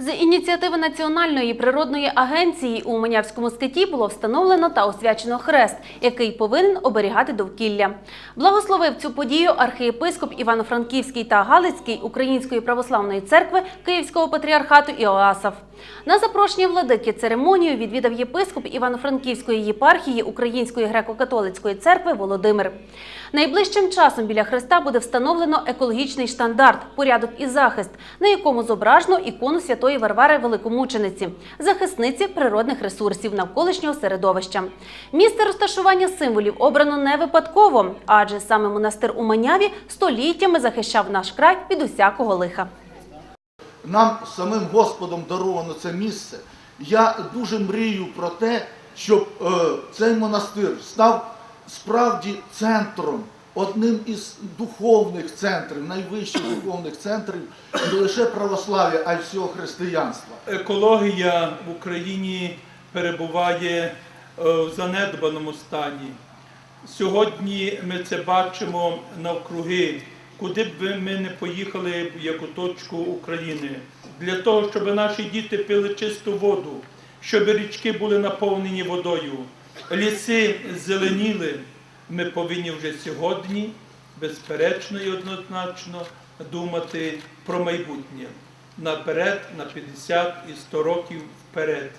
З ініціативи Національної природної агенції у Манявському скиті було встановлено та освячено хрест, який повинен оберігати довкілля. Благословив цю подію архієпископ Івано-Франківський та Галицький Української православної церкви Київського патріархату Іоасаф. На запрошення владики церемонію відвідав єпископ Івано-Франківської єпархії Української греко-католицької церкви Володимир. Найближчим часом біля хреста буде встановлено екологічний штандарт, порядок і захист, на якому зображено ікону святої Варвари Великомучениці, захисниці природних ресурсів навколишнього середовища. Місце розташування символів обрано не випадково, адже саме монастир у Маняві століттями захищав наш край від усякого лиха. нам самим Господом даровано це місце. Я дуже мрію про те, щоб е, цей монастир став справді центром, одним із духовних центрів, найвищих духовних центрів не лише православ'я, а й всього християнства. Екологія в Україні перебуває е, в занедбаному стані. Сьогодні ми це бачимо навкруги, куди б ми не поїхали в яку точку України, для того, щоб наші діти пили чисту воду, щоб річки були наповнені водою, ліси зеленіли. Ми повинні вже сьогодні, безперечно і однозначно, думати про майбутнє наперед, на 50 і 100 років вперед.